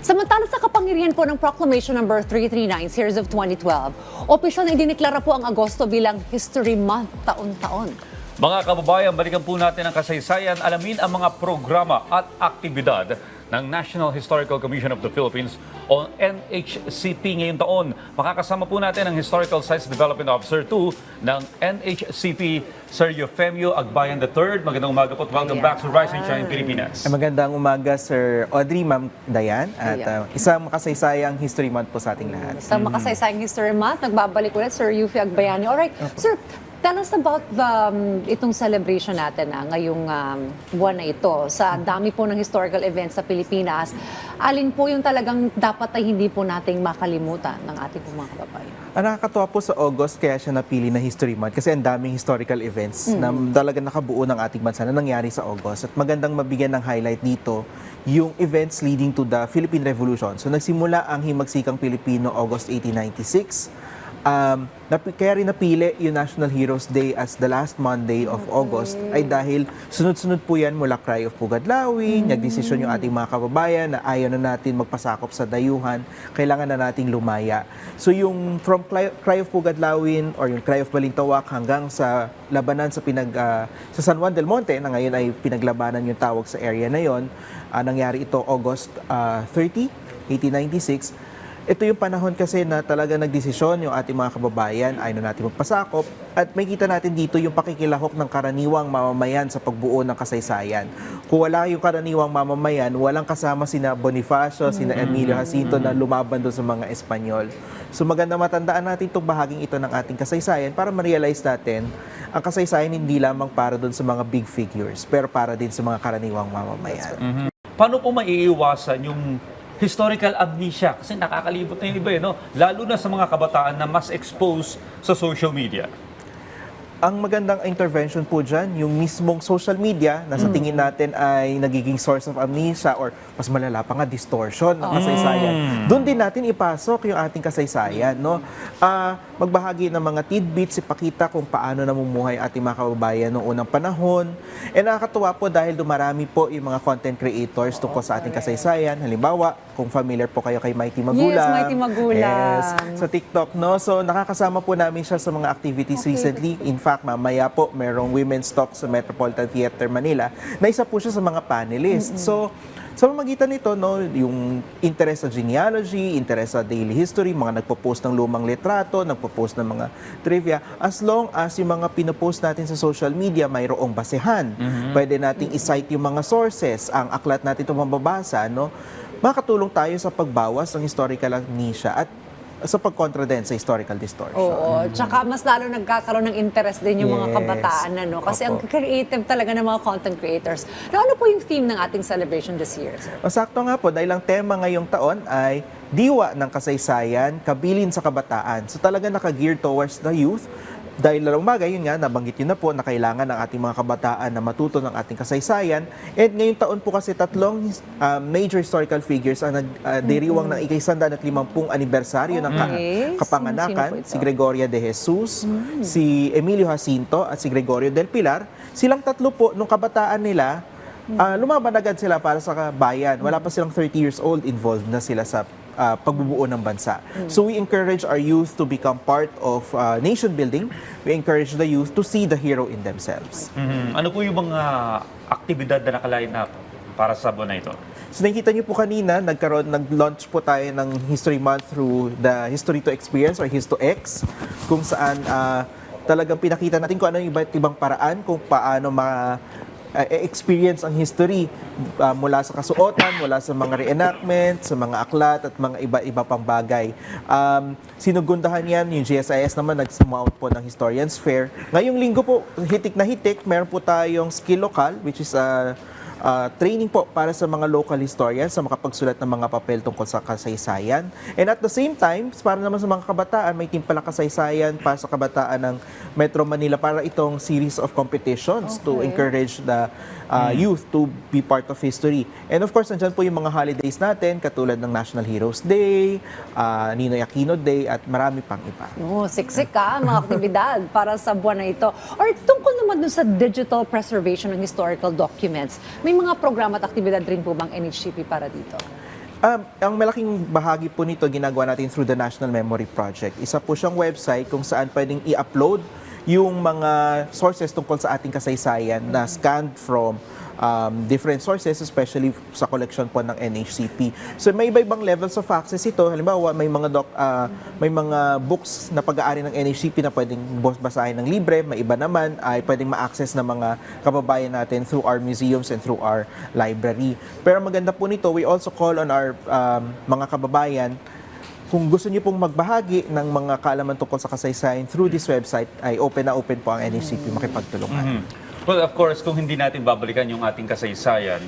Samantala sa kapangyarihan po ng Proclamation Number 339 Series of 2012, opisyal na idineklara po ang Agosto bilang History Month taon-taon. Mga kababayan, balikan po natin ang kasaysayan, alamin ang mga programa at aktibidad ng National Historical Commission of the Philippines o NHCP ngayong taon. Makakasama po natin ang Historical Sites Development Officer 2 ng NHCP, Sir Eufemio Agbayan III. Magandang umaga po at welcome back to Rise and Shine Pilipinas. Ay, Magandang umaga, Sir Audrey, Ma'am Dayan. At Ayan. uh, isang makasaysayang history month po sa ating lahat. Sa makasaysayang History Month, nagbabalik ulit Sir Yufi Agbayani. Alright, Sir, tell us about the, um, itong celebration natin na ngayong um, buwan na ito. Sa dami po ng historical events sa Pilipinas, alin po yung talagang dapat ay hindi po nating makalimutan ng ating po mga kababayan? Ang nakakatuwa po sa August, kaya siya napili na history month kasi ang daming historical events na talaga nakabuo ng ating bansa na nangyari sa August. At magandang mabigyan ng highlight dito yung events leading to the Philippine Revolution. So nagsimula ang Himagsikang Pilipino August 1896. Um, napi- kaya rin napili yung National Heroes Day as the last Monday of August. Ay dahil sunod-sunod po yan mula Cry of Pugadlawi, nagdesisyon yung ating mga kababayan na ayaw na natin magpasakop sa dayuhan, kailangan na nating lumaya. So yung from Cry, Cry of Pugadlawin or yung Cry of Balintawak hanggang sa labanan sa pinag ah, sa San Juan del Monte na ngayon ay pinaglabanan yung tawag sa area na yon, ah, nangyari ito August ah, 30, 1896 ito yung panahon kasi na talaga nagdesisyon yung ating mga kababayan, ayaw na natin magpasakop, at may kita natin dito yung pakikilahok ng karaniwang mamamayan sa pagbuo ng kasaysayan. Kung wala yung karaniwang mamamayan, walang kasama sina Bonifacio, sina Emilio Jacinto na lumaban doon sa mga Espanyol. So maganda matandaan natin itong bahaging ito ng ating kasaysayan para ma-realize natin ang kasaysayan hindi lamang para doon sa mga big figures, pero para din sa mga karaniwang mamamayan. Paano po maiiwasan yung historical amnesia? Kasi nakakalimot na yung iba, eh, no? lalo na sa mga kabataan na mas exposed sa social media. Ang magandang intervention po dyan, yung mismong social media na sa tingin natin ay nagiging source of amnesia or mas malala pa nga distortion ng kasaysayan. Doon din natin ipasok yung ating kasaysayan. No? Ah, magbahagi ng mga tidbits, ipakita kung paano namumuhay ating mga kababayan noong unang panahon. And nakakatuwa po dahil dumarami po yung mga content creators tungkol sa ating kasaysayan. Halimbawa, kung familiar po kayo kay Mighty Magulang. Mighty Magulang. Yes, sa TikTok, no? So, nakakasama po namin siya sa mga activities Okay. recently. In fact, mamaya po, merong women's talk sa Metropolitan Theater Manila na isa po siya sa mga panelists. So, sa pamagitan nito, no, yung interest sa genealogy, interest sa daily history, mga nagpo-post ng lumang litrato, nagpo-post ng mga trivia, as long as yung mga pinopost natin sa social media mayroong basehan. Pwede nating i-cite yung mga sources, ang aklat natin ito mababasa, no? makakatulong tayo sa pagbawas ng historical amnesia at sa pagkontra din sa historical distortion. Oo, tsaka mas lalo nagkakaroon ng interest din yung mga Yes. kabataan ano kasi ang Opo. creative talaga ng mga content creators. Now, ano po yung theme ng ating celebration this year, sir? O, sakto nga po, dahil ang tema ngayong taon ay diwa ng kasaysayan, kabilin sa kabataan. So talaga naka-gear towards the youth. Dahil lalong bagay, yun nga, nabanggit yun na po na kailangan ng ating mga kabataan na matuto ng ating kasaysayan. And ngayong taon po kasi tatlong uh, major historical figures ang nagdiriwang ng ikaisandan at limampung anibersaryo ng ka- Okay. kapanganakan. Si Gregoria de Jesus, si Emilio Jacinto at si Gregorio del Pilar. Silang tatlo po, nung kabataan nila, ah, lumaban agad sila para sa bayan. Wala pa silang 30 years old, involved na sila sa ah, pagbubuo ng bansa. So we encourage our youth to become part of ah, nation building. We encourage the youth to see the hero in themselves. Mhm. Ano po yung mga aktibidad na nakaline up para sa buwan na ito? So nakikita niyo po kanina, nagkaroon, nag-launch po tayo ng History Month through the History to Experience or His to X, kung saan ah, talagang pinakita natin kung ano yung iba't ibang paraan kung paano ma ah, experience ang history ah, mula sa kasuotan, mula sa mga reenactment, sa mga aklat at mga iba-iba pang bagay. Um, sinugundahan yan, yung GSIS naman nag-out po ng Historians Fair. Ngayong linggo po, hitik na hitik, meron po tayong skill local, which is a uh, training po para sa mga local historians sa makapagsulat ng mga papel tungkol sa kasaysayan. And at the same time, para naman sa mga kabataan, may timpala kasaysayan para sa kabataan ng Metro Manila para itong series of competitions to Okay. encourage the uh, youth to be part of history. And of course, nandyan po yung mga holidays natin katulad ng National Heroes Day, uh, Ninoy Aquino Day at marami pang iba. Oh, siksik ka, mga aktibidad para sa buwan na ito. Or tungkol naman dun sa digital preservation ng historical documents, may mga programa at aktibidad rin po bang NHCP para dito? Um, ang malaking bahagi po nito ginagawa natin through the National Memory Project. Isa po siyang website kung saan pwedeng i-upload yung mga sources tungkol sa ating kasaysayan na scanned from um, different sources, especially sa collection po ng NHCP. So may iba-ibang levels of access ito. Halimbawa, may mga doc, ah, may mga books na pag-aari ng NHCP na pwedeng basahin ng libre, may iba naman ay pwedeng ma-access ng mga kababayan natin through our museums and through our library. Pero maganda po nito, we also call on our um, mga kababayan kung gusto niyo pong magbahagi ng mga kaalaman tungkol sa kasaysayan through this website, ay open na open po ang NHCP makipagtulungan. Well, of course, kung hindi natin babalikan yung ating kasaysayan,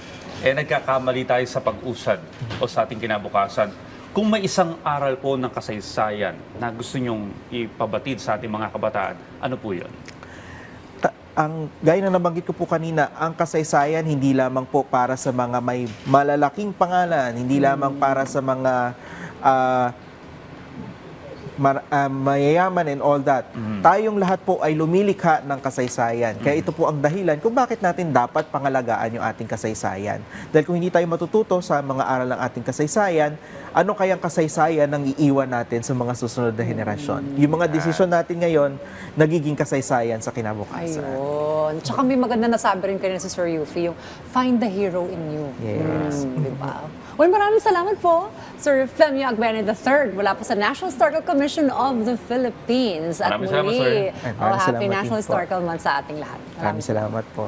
eh nagkakamali tayo sa pag-usad o sa ating kinabukasan. Kung may isang aral po ng kasaysayan na gusto nyong ipabatid sa ating mga kabataan, ano po yun? Ta- ang gaya na nabanggit ko po kanina, ang kasaysayan hindi lamang po para sa mga may malalaking pangalan, hindi lamang para sa mga ah, mar- ah, mayayaman and all that. Tayong lahat po ay lumilikha ng kasaysayan. Kaya ito po ang dahilan kung bakit natin dapat pangalagaan yung ating kasaysayan. Dahil kung hindi tayo matututo sa mga aral ng ating kasaysayan, ano kayang kasaysayan ang iiwan natin sa mga susunod na henerasyon? Yung mga desisyon natin ngayon, nagiging kasaysayan sa kinabukasan. Ayun. Tsaka may maganda na sabi rin kanina si Sir Yufi, yung find the hero in you. Yes. Mm, di ba? Well, maraming salamat po, Sir Femio Agbene III, mula po sa National Historical Commission of the Philippines. At Maraming salamat, muli, sir. Ay, oh, maraming Happy salamat National po. Historical Month sa ating lahat. Maraming salamat po.